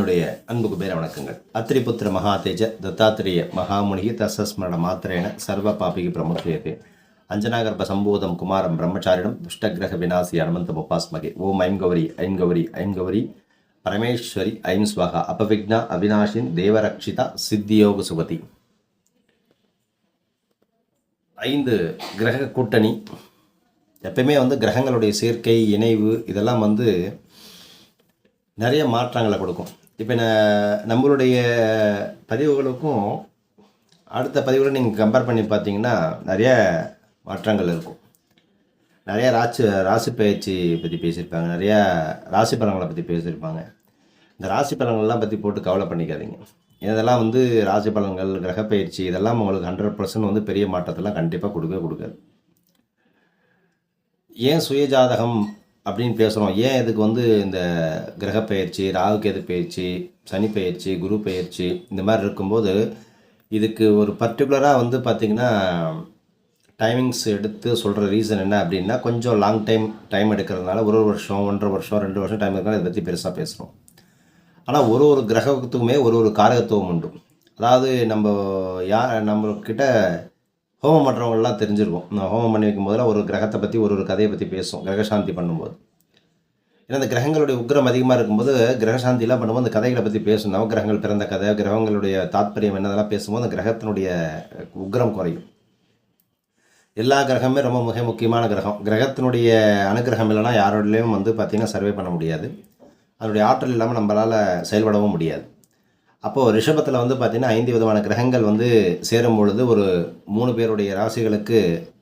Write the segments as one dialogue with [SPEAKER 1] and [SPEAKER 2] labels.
[SPEAKER 1] என்னுடைய அன்புக்கு பேர வணக்கங்கள். அத்திரிபுத்திர மகாதேஜ தத்தாத்திரேய மகாமுனிகி தசஸ்மரண மாத்திரேன சர்வ பாபிகி பிரமுக்கியதே அஞ்சனாகர்ப சம்போதம் குமாரம் பிரம்மச்சாரிடம் துஷ்டகிரக விநாசி அனுமந்த உபாஸ்மகே ஓம் ஐம் கௌரி ஐம் கௌரி ஐம் கௌரி பரமேஸ்வரி ஐம் ஸ்வகா அபவிக்னா அவினாஷின் தேவரக்ஷிதா சித்தியோக சுபதி. ஐந்து கிரக கூட்டணி. எப்பயுமே வந்து கிரகங்களுடைய சேர்க்கை இணைவு இதெல்லாம் வந்து நிறைய மாற்றங்களை கொடுக்கும். இப்போ நான் நம்மளுடைய பதிவுகளுக்கும் அடுத்த பதிவுகளை நீங்கள் கம்பேர் பண்ணி பார்த்தீங்கன்னா நிறைய மாற்றங்கள் இருக்கும். நிறைய ராசி ராசி பயிற்சி பற்றி பேசியிருப்பாங்க. நிறையா ராசி பலங்களை பற்றி பேசியிருப்பாங்க. இந்த ராசி பலங்கள்லாம் பற்றி போட்டு கவலை பண்ணிக்காதீங்க. இதெல்லாம் வந்து ராசி பலன்கள் கிரகப்பயிற்சி இதெல்லாம் உங்களுக்கு ஹண்ட்ரட் பர்சன்ட் வந்து பெரிய மாற்றத்தெல்லாம் கண்டிப்பாக கொடுக்கவே கொடுக்காது. ஏன் சுயஜாதகம் அப்படின்னு பேசுகிறோம் ஏன் இதுக்கு வந்து இந்த கிரக பயிற்சி ராகுகேது பயிற்சி சனி பயிற்சி குரு பயிற்சி இந்த மாதிரி இருக்கும்போது இதுக்கு ஒரு பர்டிகுலராக வந்து பார்த்திங்கன்னா டைமிங்ஸ் எடுத்து சொல்கிற ரீசன் என்ன அப்படின்னா கொஞ்சம் லாங் டைம் டைம் எடுக்கிறதுனால ஒரு ஒரு வருஷம் ஒன்றரை வருஷம் ரெண்டு வருஷம் டைம் இருக்கிறனால இதை பற்றி பெருசாக பேசுகிறோம் ஆனால் ஒரு ஒரு கிரகத்துக்குமே ஒரு ஒரு காரகத்துவம் உண்டு. அதாவது நம்ம யார் நம்மக்கிட்ட ஹோமம் பண்ணுறவங்களாம் தெரிஞ்சிருக்கும். நான் ஹோமம் பண்ணி வைக்கும் போதெல்லாம் ஒரு கிரகத்தை பற்றி ஒரு ஒரு கதையை பற்றி பேசும் கிரகசாந்தி பண்ணும்போது. ஏன்னா இந்த கிரகங்களுடைய உக்கிரம் அதிகமாக இருக்கும்போது கிரகசாந்திலாம் பண்ணும்போது அந்த கதைகளை பற்றி பேசும் நவகிரகங்கள் பிறந்த கதை கிரகங்களுடைய தாத்பரியம் என்னதெல்லாம் பேசும்போது அந்த கிரகத்தினுடைய உக்கிரம் குறையும். எல்லா கிரகமே ரொம்ப மிக முக்கியமான கிரகம். கிரகத்தினுடைய அனுகிரகம் இல்லைன்னா யாரோடையும் வந்து பார்த்திங்கன்னா சர்வே பண்ண முடியாது. அதனுடைய ஆற்றல் இல்லாமல் நம்மளால் செயல்படவும் முடியாது. அப்போது ரிஷபத்தில் வந்து பார்த்திங்கன்னா ஐந்து விதமான கிரகங்கள் வந்து சேரும் பொழுது ஒரு மூணு பேருடைய ராசிகளுக்கு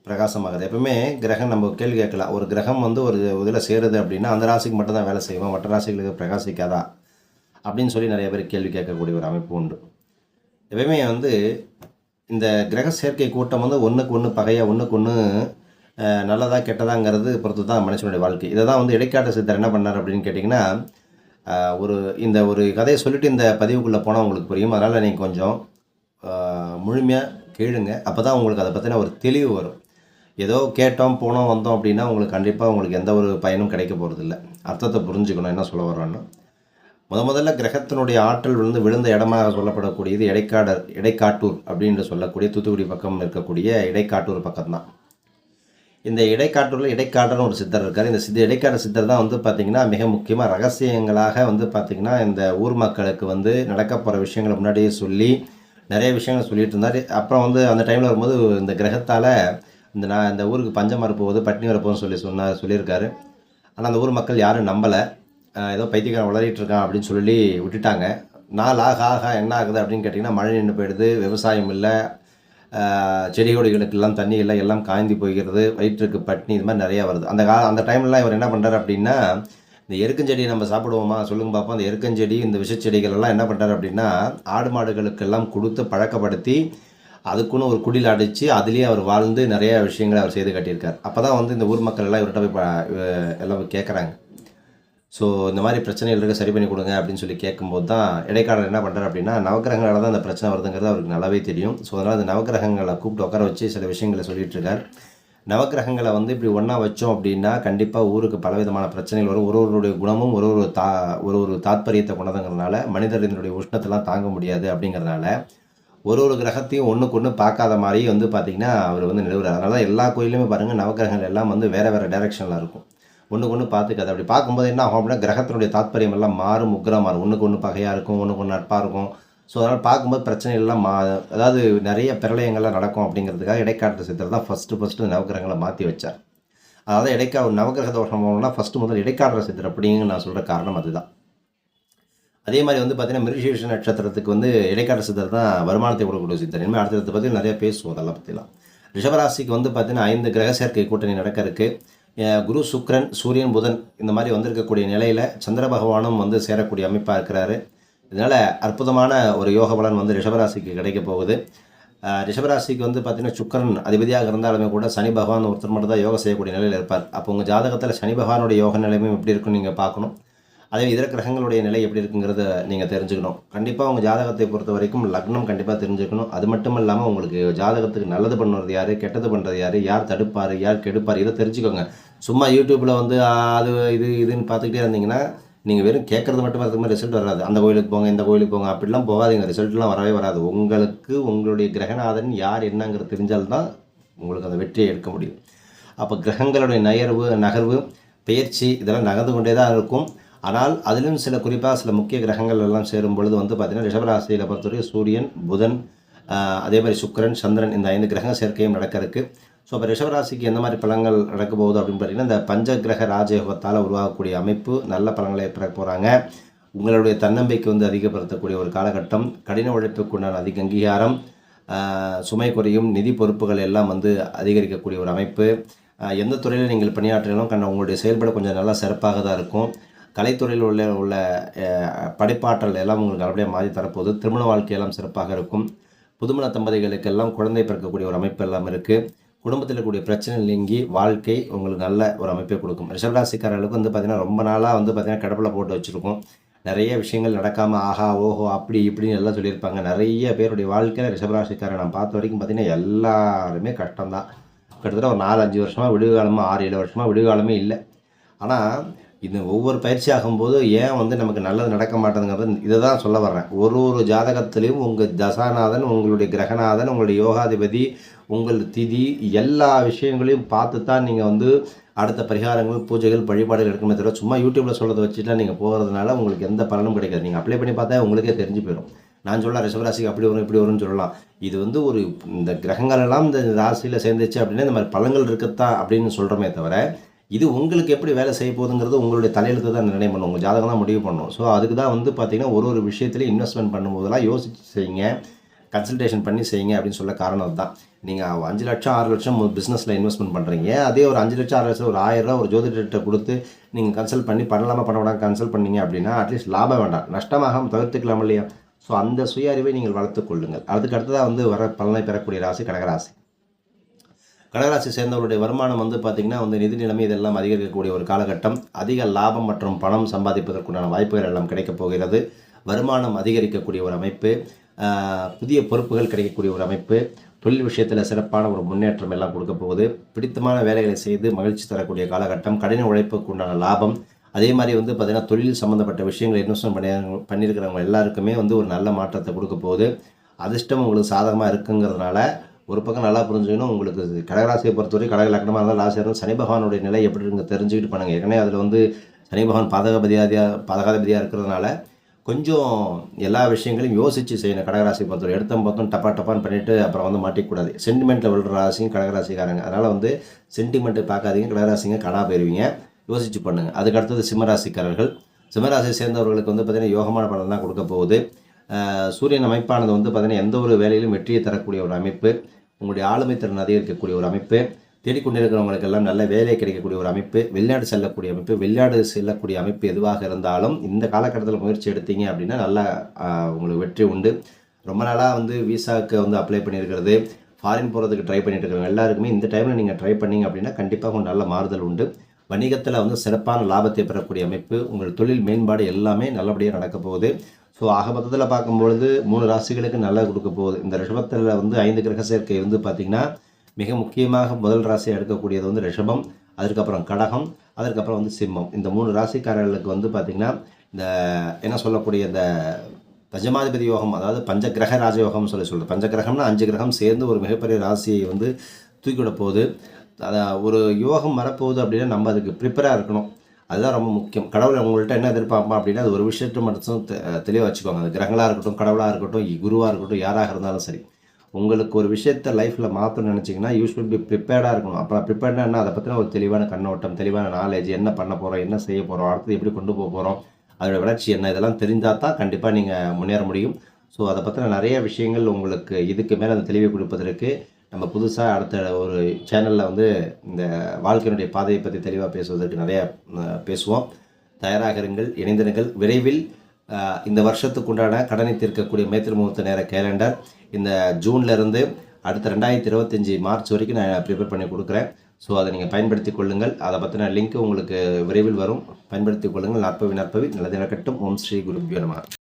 [SPEAKER 1] பிரகாசமாகுது. எப்பவுமே கிரகம் நம்ம கேள்வி கேட்கலாம். ஒரு கிரகம் வந்து ஒரு இதில் சேருது அப்படின்னா அந்த ராசிக்கு மட்டும்தான் வேலை செய்வோம் மற்ற ராசிகளுக்கு பிரகாசிக்காதா? அப்படின்னு சொல்லி நிறைய பேர் கேள்வி கேட்கக்கூடிய ஒரு அமைப்பு உண்டு. எப்பவுமே வந்து இந்த கிரக சேர்க்கை கூட்டம் வந்து ஒன்றுக்கு ஒன்று பகையாக ஒன்றுக்கு ஒன்று நல்லதாக கெட்டதாங்கிறது பொறுத்து தான் மனுஷனுடைய வாழ்க்கை. இதை தான் வந்து இடைக்காட்டு சித்தர் என்ன பண்ணார் அப்படின்னு கேட்டிங்கன்னா ஒரு இந்த ஒரு கதையை சொல்லிட்டு இந்த பதிவுக்குள்ளே போனால் உங்களுக்கு புரியும். அதனால் நீங்கள் கொஞ்சம் முழுமையாக கேளுங்க. அப்போ தான் உங்களுக்கு அதை பற்றின ஒரு தெளிவு வரும். ஏதோ கேட்டோம் போனோம் வந்தோம் அப்படின்னா உங்களுக்கு கண்டிப்பாக உங்களுக்கு எந்த ஒரு பயனும் கிடைக்க போகிறதில்ல அர்த்தத்தை புரிஞ்சுக்கணும். என்ன சொல்ல வரோன்னு முத முதல்ல கிரகத்தினுடைய ஆற்றல் விழுந்து விழுந்த இடமாக சொல்லப்படக்கூடியது இடைக்காடர் இடைக்காட்டூர் அப்படின்னு சொல்லக்கூடிய தூத்துக்குடி பக்கம் இருக்கக்கூடிய இடைக்காட்டூர் பக்கம்தான். இந்த இடைக்காட்டூரில் இடைக்காடர்னு ஒரு சித்தர் இருக்கார். இந்த சித்த இடைக்காடர் சித்தர் தான் வந்து பார்த்திங்கன்னா மிக முக்கியமாக ரகசியங்களாக வந்து பார்த்திங்கன்னா இந்த ஊர் மக்களுக்கு வந்து நடக்க போகிற விஷயங்களை முன்னாடியே சொல்லி நிறைய விஷயங்கள் சொல்லிட்டு இருந்தார். அப்புறம் வந்து அந்த டைமில் வரும்போது இந்த கிரகத்தால் இந்த நான் இந்த ஊருக்கு பஞ்சம் வரப்போகுது பட்டினி வரப்போகுதுன்னு சொல்லி சொன்னார் சொல்லியிருக்காரு. ஆனால் அந்த ஊர் மக்கள் யாரும் நம்பலை. ஏதோ பைத்தியக்காரன் வளரிட்டு இருக்கான் அப்படின்னு சொல்லி விட்டுட்டாங்க. நாள் ஆக ஆக என்ன ஆகுது அப்படின்னு கேட்டிங்கன்னா மழை நின்று போயிடுது விவசாயம் இல்லை செடி கொடிகளுக்கெல்லாம் தண்ணி இல்லை எல்லாம் காய்ந்து போய்கிறது வயிற்றுக்கு பட்னி இது மாதிரி நிறையா வருது. அந்த கா அந்த டைம்லாம் இவர் என்ன பண்ணுறாரு அப்படின்னா இந்த எருக்கஞ்செடியை நம்ம சாப்பிடுவோமா? சொல்லுங்க பார்ப்போம் அந்த எருக்கஞ்செடி இந்த விஷச்செடிகள் எல்லாம் என்ன பண்ணுறாரு அப்படின்னா ஆடு மாடுகளுக்கெல்லாம் கொடுத்து பழக்கப்படுத்தி அதுக்குன்னு ஒரு குடியில் அடித்து அதுலேயே அவர் வாழ்ந்து நிறையா விஷயங்களை அவர் செய்து காட்டியிருக்கார். அப்போ தான் வந்து இந்த ஊர் மக்கள் எல்லாம் இவர்கிட்ட போய் ப- எல்லாம் கேட்குறாங்க ஸோ இந்த மாதிரி பிரச்சனைகள் இருக்க சரி பண்ணி கொடுங்க அப்படின்னு சொல்லி கேட்கும்போது தான் இடைக்காலர் என்ன பண்ணுறாரு அப்படின்னா நவகிரகங்களால் தான் அந்த பிரச்சனை வருதுங்கிறது அவருக்கு நல்லாவே தெரியும். ஸோ அதனால் அந்த நவக்கிரகங்களை கூப்பிட்டு உட்கார வச்சு சில விஷயங்களை சொல்லிகிட்டு இருக்கார். நவக்கிரகங்களை வந்து இப்படி ஒன்றா வச்சோம் அப்படின்னா கண்டிப்பாக ஊருக்கு பலவிதமான பிரச்சனைகள் வரும். ஒரு ஒருவருடைய குணமும் ஒரு ஒரு தா ஒரு ஒரு தாத்பரியத்தை கொண்டதுங்கிறதுனால மனிதர்களுடைய உஷ்ணத்தெல்லாம் தாங்க முடியாது அப்படிங்கிறதுனால ஒரு ஒரு கிரகத்தையும் ஒன்றுக்கு ஒன்று பார்க்காத மாதிரி வந்து பார்த்திங்கன்னா அவர் வந்து நிலவுறார். அதனால எல்லா கோயிலுமே பாருங்கள் நவக்கிரகங்கள் எல்லாம் வந்து வேறு வேறு டைரெக்ஷனில் இருக்கும். ஒன்றுக்கு ஒன்று பார்த்துக்காது அப்படி பார்க்கும்போது என்ன ஆகும் அப்படின்னா கிரகத்தினுடைய தாத்பரியம் எல்லாம் மாறும் உக்ரம் மாறும். ஒன்றுக்கு ஒன்று பகையாக இருக்கும் ஒன்றுக்கு ஒன்று நட்பாக இருக்கும். ஸோ அதனால் பார்க்கும்போது பிரச்சனைகள்லாம் மா அதாவது நிறைய பிரளயங்கள்லாம் நடக்கும் அப்படிங்கிறதுக்காக இடைக்காட்டு சித்தர் தான் ஃபஸ்ட்டு ஃபஸ்ட்டு நவக்கிரகங்களை மாற்றி வச்சார். அதாவது இடைக்கா நவகிரக தோஷம் போகணும்னா ஃபஸ்ட்டு முதல் இடைக்காடுற சித்தர் அப்படிங்கிற நான் சொல்கிற காரணம் அதுதான். அதே மாதிரி வந்து பார்த்தீங்கன்னா மிருகசீர்ஷ நட்சத்திரத்துக்கு வந்து இடைக்காட்டு சித்தர் தான் வருமானத்தை கொடுக்கக்கூடிய சித்தர். இனிமேல் அடுத்த பற்றி நிறைய பேசுவோம் அதெல்லாம் பற்றிலாம் ரிஷபராசிக்கு வந்து பார்த்தீங்கன்னா ஐந்து கிரக சேர்க்கை கூட்டணி நடக்க குரு சுக்ரன் சூரியன் புதன் இந்த மாதிரி வந்திருக்கக்கூடிய நிலையில் சந்திர பகவானும் வந்து சேரக்கூடிய அமைப்பாக இருக்கிறாரு. இதனால் அற்புதமான ஒரு யோக பலன் வந்து ரிஷபராசிக்கு கிடைக்க போகுது. ரிஷபராசிக்கு வந்து பார்த்திங்கன்னா சுக்கரன் அதிபதியாக இருந்தாலுமே கூட சனி பகவான் ஒருத்தர் மட்டும் தான் யோகம் செய்யக்கூடிய நிலையில் இருப்பார். அப்போ உங்கள் ஜாதகத்தில் சனி பகவானுடைய யோக நிலைமையும் எப்படி இருக்குன்னு நீங்கள் பார்க்கணும். அதே இதர கிரகங்களுடைய நிலை எப்படி இருக்குங்கிறத நீங்கள் தெரிஞ்சுக்கணும். கண்டிப்பாக உங்கள் ஜாதகத்தை பொறுத்த வரைக்கும் லக்னம் கண்டிப்பாக தெரிஞ்சுக்கணும். அது மட்டும் இல்லாமல் உங்களுக்கு ஜாதகத்துக்கு நல்லது பண்ணுறது யார் கெட்டது பண்ணுறது யார் யார் தடுப்பார் யார் கெடுப்பார் இதை தெரிஞ்சுக்கோங்க. சும்மா யூடியூப்பில் வந்து அது இது இதுன்னு பார்த்துக்கிட்டே இருந்தீங்கன்னா நீங்கள் வெறும் கேட்குறது மட்டும் வரதுக்கு ரிசல்ட் வராது. அந்த கோயிலுக்கு போங்க இந்த கோயிலுக்கு போங்க அப்படிலாம் போகாதீங்க. ரிசல்ட்லாம் வரவே வராது. உங்களுக்கு உங்களுடைய கிரகநாதன் யார் என்னங்கிறது தெரிஞ்சால்தான் உங்களுக்கு அந்த வெற்றியை எடுக்க முடியும். அப்போ கிரகங்களுடைய நகர்வு நகர்வு பயிற்சி இதெல்லாம் நகர்ந்து கொண்டே தான் இருக்கும். ஆனால் அதிலும் சில குறிப்பாக சில முக்கிய கிரகங்கள் எல்லாம் சேரும் பொழுது வந்து பார்த்திங்கன்னா ரிஷபராசியில் பொறுத்தவரைக்கும் சூரியன் புதன் அதே மாதிரி சுக்கரன் சந்திரன் இந்த ஐந்து கிரக சேர்க்கையும் நடக்க ஸோ அப்போ ரிஷபராசிக்கு எந்த மாதிரி பலன்கள் நடக்க போகுது அப்படின்னு பார்த்தீங்கன்னா இந்த பஞ்சகிரக ராஜயோகத்தால் உருவாகக்கூடிய அமைப்பு நல்ல பலன்களை பெற போகிறாங்க உங்களுடைய தன்னம்பிக்கை வந்து அதிகப்படுத்தக்கூடிய ஒரு காலகட்டம். கடின உழைப்புக்குண்டான அதிக அங்கீகாரம். சுமை குறையும் நிதி பொறுப்புகள் எல்லாம் வந்து அதிகரிக்கக்கூடிய ஒரு அமைப்பு. எந்த துறையில் நீங்கள் பணியாற்றினாலும் கண்ட உங்களுடைய செயல்பட கொஞ்சம் நல்லா சிறப்பாக தான் இருக்கும். கலைத்துறையில் உள்ள உள்ள படைப்பாற்றல் எல்லாம் உங்களுக்கு நல்லபடியாக மாறி தரப்போகுது. திருமண வாழ்க்கையெல்லாம் சிறப்பாக இருக்கும். புதுமண தம்பதிகளுக்கெல்லாம் குழந்தை பிறக்கக்கூடிய ஒரு அமைப்பு எல்லாம் இருக்குது குடும்பத்தில் இருக்கக்கூடிய பிரச்சனை நீங்கி வாழ்க்கை உங்களுக்கு நல்ல ஒரு அமைப்பை கொடுக்கும். ரிஷபராசிக்காரர்களுக்கு வந்து பார்த்திங்கன்னா ரொம்ப நாளாக வந்து பார்த்திங்கன்னா கிடப்பில் போட்டு வச்சுருக்கோம். நிறைய விஷயங்கள் நடக்காமல் ஆஹா ஓஹோ அப்படி இப்படின்னு எல்லாம் சொல்லியிருப்பாங்க. நிறைய பேருடைய வாழ்க்கையில் ரிஷபராசிக்காரர் நான் பார்த்த வரைக்கும் பார்த்திங்கன்னா எல்லாருமே கஷ்டம்தான். கிட்டத்தட்ட ஒரு நாலு அஞ்சு வருஷமாக விடுகாலமாக ஆறு ஏழு வருஷமாக விடுகாலமே இல்லை. ஆனால் இது ஒவ்வொரு பயிற்சி ஆகும்போது ஏன் வந்து நமக்கு நல்லது நடக்க மாட்டேங்கிறது இதை தான் சொல்ல வர்றேன். ஒரு ஒரு ஜாதகத்திலையும் உங்கள் தசாநாதன் உங்களுடைய கிரகநாதன் உங்களுடைய யோகாதிபதி உங்கள் திதி எல்லா விஷயங்களையும் பார்த்து தான் நீங்கள் வந்து அடுத்த பரிகாரங்கள் பூஜைகள் வழிபாடுகள் எடுக்கணுமே தவிர சும்மா யூடியூப்பில் சொல்கிறத வச்சுட்டுலாம் நீங்கள் போகிறதுனால உங்களுக்கு எந்த பலனும் கிடைக்காது. நீங்கள் அப்ளை பண்ணி பார்த்தா உங்களுக்கே தெரிஞ்சு போயிடும் நான் சொல்லலாம் ரிஷபராசிக்கு அப்படி வரும் இப்படி வரும்னு சொல்லலாம். இது வந்து ஒரு இந்த கிரகங்கள் எல்லாம் இந்த ராசியில் சேர்ந்துச்சு அப்படின்னா இந்த மாதிரி பலங்கள் இருக்கத்தான் அப்படின்னு சொல்கிறோமே தவிர இது உங்களுக்கு எப்படி வேலை செய்ய போகுதுங்கிறது உங்களுடைய தலையெழுத்து தான் நிர்ணயம் பண்ணும். உங்கள் ஜாதகம் தான் முடிவு பண்ணும். ஸோ அதுக்கு தான் வந்து பார்த்தீங்கன்னா ஒரு ஒரு விஷயத்துலையும் இன்வெஸ்ட்மெண்ட் பண்ணும்போதெல்லாம் யோசிச்சு செய்யுங்க. கன்சல்டேஷன் பண்ணி செய்யுங்க அப்படின்னு சொல்ல காரணம் தான் நீங்கள் அஞ்சு லட்சம் ஆறு லட்சம் பிஸ்னஸில் இன்வெஸ்ட்மெண்ட் பண்ணுறீங்க அதே ஒரு அஞ்சு லட்சம் ஆறு லட்சம் ஒரு ஆயிரம் ஒரு ஜோதிடர்கிட்ட கொடுத்து நீங்கள் கன்சல்ட் பண்ணி பண்ணலாமா பண்ண வேண்டாம் கன்சல்ட் பண்ணீங்க அப்படின்னா அட்லீஸ்ட் லாபம் வேண்டாம். நஷ்டமாகாமல் தவிர்த்துக்கலாம் இல்லையா? ஸோ அந்த சுய அறிவை நீங்கள் வளர்த்துக்கொள்ளுங்கள் அதுக்கு அடுத்ததாக வந்து வர பலனை பெறக்கூடிய ராசி கடகராசி. கடகராசி சேர்ந்தவருடைய வருமானம் வந்து பார்த்திங்கன்னா வந்து நிதி நிலைமை இதெல்லாம் அதிகரிக்கக்கூடிய ஒரு காலகட்டம். அதிக லாபம் மற்றும் பணம் சம்பாதிப்பதற்குண்டான வாய்ப்புகள் எல்லாம் கிடைக்கப் போகிறது. வருமானம் அதிகரிக்கக்கூடிய ஒரு அமைப்பு. புதிய பொறுப்புகள் கிடைக்கக்கூடிய ஒரு அமைப்பு. தொழில் விஷயத்தில் சிறப்பான ஒரு முன்னேற்றம் எல்லாம் கொடுக்க போகுது. பிடித்தமான வேலைகளை செய்து மகிழ்ச்சி தரக்கூடிய காலகட்டம். கடின உழைப்புக்கு உண்டான லாபம். அதே மாதிரி வந்து பார்த்திங்கன்னா தொழில் சம்மந்தப்பட்ட விஷயங்களை இன்வெஸ்ட்மெண்ட் பண்ணி பண்ணியிருக்கிறவங்க எல்லாருக்குமே வந்து ஒரு நல்ல மாற்றத்தை கொடுக்க போகுது. அதிர்ஷ்டம் உங்களுக்கு சாதகமாக இருக்குங்கிறதுனால ஒரு பக்கம் நல்லா புரிஞ்சுக்கணும். உங்களுக்கு கடகராசியை பொறுத்தவரை கடக லக்னமாக இருந்தால் ராசியாக இருந்தால் சனி பகவானுடைய நிலை எப்படி இருக்குங்க தெரிஞ்சுக்கிட்டு பண்ணுங்க. ஏற்கனவே அதில் வந்து சனி பகவான் பாதகபதியாக பாதகாதிபதியாக இருக்கிறதுனால கொஞ்சம் எல்லா விஷயங்களையும் யோசித்து செய்யணும். கடகராசியை பொறுத்தவரை எடுத்தம் பார்த்தோம் டப்பா டப்பான்னு பண்ணிவிட்டு அப்புறம் வந்து மாட்டிக்கூடாது. சென்டிமெண்ட்டில் விழுற ராசியும் கடகராசிக்காரங்க அதனால் வந்து சென்டிமெண்ட்டு பார்க்காதீங்க. கடகராசிங்க கடா போயிருவீங்க. யோசிச்சு பண்ணுங்கள் அதுக்கு அடுத்தது சிம்மராசிக்காரர்கள். சிம்மராசியை சேர்ந்தவர்களுக்கு வந்து பார்த்திங்கன்னா யோகமான பலன் தான் கொடுக்க போகுது சூரியன் அமைப்பானது வந்து பார்த்திங்கன்னா எந்த ஒரு வேலையிலும் வெற்றியை தரக்கூடிய ஒரு அமைப்பு. உங்களுடைய ஆளுமை திறன் அதிகரிக்கக்கூடிய ஒரு அமைப்பு தேடிக்கொண்டிருக்கிறவங்களுக்கெல்லாம் நல்ல வேலை கிடைக்கக்கூடிய ஒரு அமைப்பு வெளிநாடு செல்லக்கூடிய அமைப்பு வெளிநாடு செல்லக்கூடிய அமைப்பு எதுவாக இருந்தாலும் இந்த காலகட்டத்தில் முயற்சி எடுத்தீங்க அப்படின்னா நல்லா உங்களுக்கு வெற்றி உண்டு. ரொம்ப நாளாக வந்து விசாவுக்கு வந்து அப்ளை பண்ணியிருக்கிறது ஃபாரின் போகிறதுக்கு ட்ரை பண்ணிட்டு இருக்கிறவங்க எல்லாருக்குமே இந்த டைமில் நீங்கள் ட்ரை பண்ணீங்க அப்படின்னா கண்டிப்பாக உங்களுக்கு நல்ல மாறுதல் உண்டு. வணிகத்தில் வந்து சிறப்பான லாபத்தை பெறக்கூடிய அமைப்பு உங்கள் தொழில் மேம்பாடு எல்லாமே நல்லபடியாக நடக்க போகுது. ஸோ ஆக மொத்தத்தில் பார்க்கும்பொழுது மூணு ராசிகளுக்கு நல்லா கொடுக்க போகுது. இந்த ரிஷபத்தில் வந்து ஐந்து கிரக சேர்க்கை வந்து பார்த்திங்கன்னா மிக முக்கியமாக முதல் ராசியாக எடுக்கக்கூடியது வந்து ரிஷபம் அதுக்கப்புறம் கடகம் அதற்கப்புறம் வந்து சிம்மம். இந்த மூணு ராசிக்காரர்களுக்கு வந்து பார்த்திங்கன்னா இந்த என்ன சொல்லக்கூடிய இந்த பஞ்சமாதிபதி யோகம் அதாவது பஞ்சகிரக ராஜயோகம்னு சொல்லி சொல்லுது. பஞ்சகிரகம்னா அஞ்சு கிரகம் சேர்ந்து ஒரு மிகப்பெரிய ராசியை வந்து தூக்கிவிட போகுது. அதை ஒரு யோகம் வரப்போகுது அப்படின்னா நம்ம அதுக்கு ப்ரிப்பராக இருக்கணும். அதுதான் ரொம்ப முக்கியம். கடவுள் உங்கள்கிட்ட என்ன எதிர்பார்ப்போம் அப்படின்னா அது ஒரு விஷயத்தை மட்டும் தெ- தெளிவாக வச்சுக்கோங்க. அது கிரகங்களாக இருக்கட்டும் கடவுளாக இருக்கட்டும் குருவாக இருக்கட்டும் யாராக இருந்தாலும் சரி. உங்களுக்கு ஒரு விஷயத்தை லைஃப்பில் மாற்றணும்னு நினச்சிங்கன்னா யூ ஷுட் பி ப்ரிப்பேர்டாக இருக்கணும். அப்புறம் ப்ரிப்பேர்டாக என்ன? அதை பற்றின ஒரு தெளிவான கண்ணோட்டம் தெளிவான நாலேஜ் என்ன பண்ண போகிறோம் என்ன செய்ய போகிறோம் அடுத்து எப்படி கொண்டு போக போகிறோம் அதோட வளர்ச்சி என்ன? இதெல்லாம் தெரிஞ்சால் தான் கண்டிப்பாக நீங்கள் முன்னேற முடியும். ஸோ அதை பற்றின நிறைய விஷயங்கள் உங்களுக்கு இதுக்கு மேலே அந்த தெளிவை கொடுப்பதற்கு நம்ம புதுசாக அடுத்த ஒரு சேனலில் வந்து இந்த வாழ்க்கையினுடைய பாதையை பற்றி தெளிவாக பேசுவதற்கு நிறையா பேசுவோம். தயாராக இருங்கள் இணைந்திருங்கள். விரைவில் இந்த இந்த வருஷத்துக்குண்டான கடனை தீர்க்கக்கூடிய மேத்திர முகூர்த்த நேர கேலண்டர் இந்த ஜூன்ல இருந்து அடுத்த ரெண்டாயிரத்தி இருபத்தஞ்சி மார்ச் வரைக்கும் நான் ப்ரிப்பேர் பண்ணி கொடுக்குறேன். ஸோ அதை நீங்கள் பயன்படுத்தி கொள்ளுங்கள். அதை பற்றின லிங்க் உங்களுக்கு விரைவில் வரும். பயன்படுத்தி கொள்ளுங்கள். நற்பவி நற்பவி. நல்லது நடக்கட்டும். ஓம் ஸ்ரீ குருபியோ நமः.